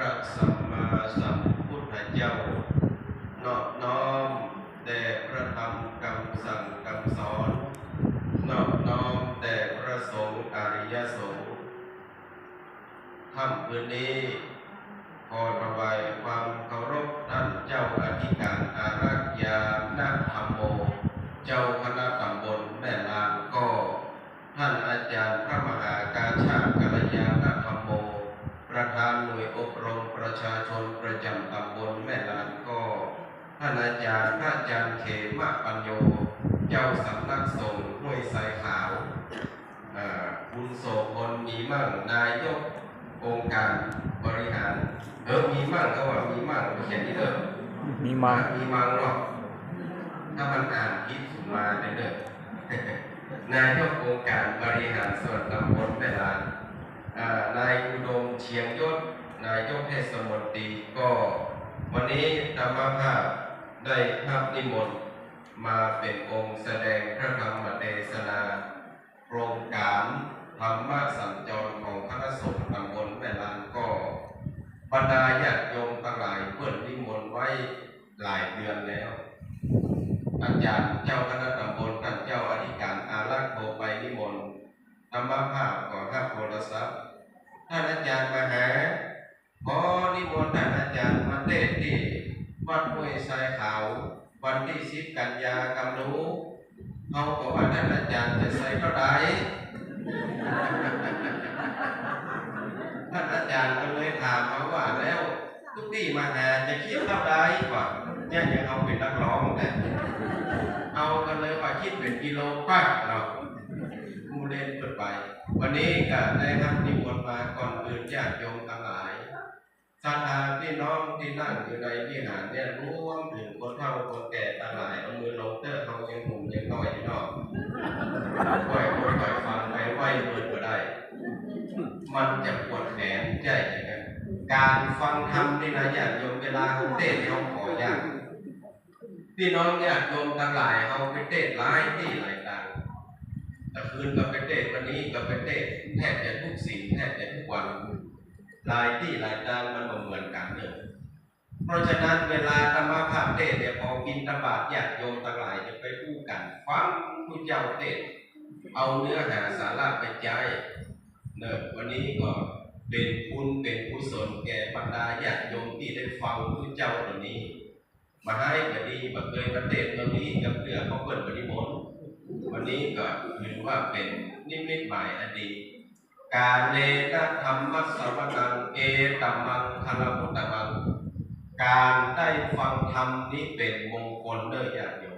พระสัมมาสัมพุทธเจ้านอบน้อมแด่พระธรรมคำสั่งคำสอนนอบน้อมแด่พระสงฆ์อริยสงฆ์ค่ำคืนนี้ขอปบายความเคารพท่านเจ้าอธิการอา ประธานหน่วยอบรมประชาชนประจำตำบลแม่ลานก็ท่านอาจารย์พระอาจารย์เขมาปัญโย เจ้าสำนักสงฆ์ห้วยทรายขาวอ่าคุณโสพลมีมั่งนายกองค์การบริหาร เออมีมั่งก็ว่ามีมั่งเขียนนี่เด้อมีมามีมังหรอกถ้ามันอ่านคิดสุมาได้เด้อนายกองค์การบริหารส่วนตำบลแม่ลานอ่านายอุดมเชียงยศ นายก เทศมนตรีก็ วันนี้ธรรมภาพได้ภาพนิมนต์มาเป็นองค์แสดงพระธรรมเทศนาโครงการธรรมะสัญจรของคณะสงฆ์ตำบลแม่ลานก็บรรดาญาติโยมทั้งหลายเพื่อนนิมนต์ไว้หลายเดือนแล้วอาจารย์เจ้าคณะตำบลท่านเจ้าอธิการอารักษ์โทรไปนิมนต์ธรรมภาพก่อรับโทรศัพท์ท่านอาจารย์มาหาขอนิมนต์ท่านอาจารย์มา เทศน์ที่วัดห้วยทรายขาว วันที่สิบกันยากำรู้เขาบอกว่าท่านอาจารย์จะใส่เท่าไหร่ท่านอาจารย์ก็เลยถามมาว่าแล้ว ทุกที่มาหาจะคิดเท่าใดกว่าเนี่ยยังเอาเป็นนักร้องแต่เอากันเลยว่าคิดเป็นกิโลป้าเราผู้เล่นเปิดไป วันนี้ก็ได้รับนิมนต์มาก่อนอื่นญาติโยมทั้งหลาย ศรัทธาพี่น้องที่นั่งอยู่ในวิหารเนี่ยรวมถึงคนเฒ่าคนแก่ทั้งหลายเอามือลงเตอร์เขายังหนุ่มยังน้อยอยู่นอกปล่อยคนปล่อยฟังไปไหวมือก็ได้ มันจะปวดแขนใจอย่างนั้นการฟังธรรมนี่นะญาติโยมเวลาเขาเทศเขาขอยากพี่น้องญาติโยมทั้งหลายเขาไปเทศหลายที่หลายทางแต่คืนก็ไปเทศวันนี้ก็ไปเทศแทบจะทุกสิ่งแทบจะทุกวัน หลายที่หลายทางมันเหมือนกันเลยเพราะฉะนั้นเวลาธรรมภาพเทศเนี่ยพอกินตบาตญาติโยมทั้งหลายจะไปพูดกันฟังผู้เจ้าเทศเอาเนื้อหาสาระไปใจเนอะวันนี้ก็เป็นบุญเป็นกุศลแก่บรรดาญาติโยมที่ได้ฟังผู้เจ้าวันนี้ มาให้ก็ดีบัเคยประเทศเมืองนี้กับเรือเขาเปิดปฏิมนต์วันนี้ก็ถือว่าเป็นนิมิตหมายอันดี การเนนะธรรมสวนังเอตัมมังคารมุตตมัง การได้ฟังธรรมนี้เป็นมงคลเด้อญาติโยม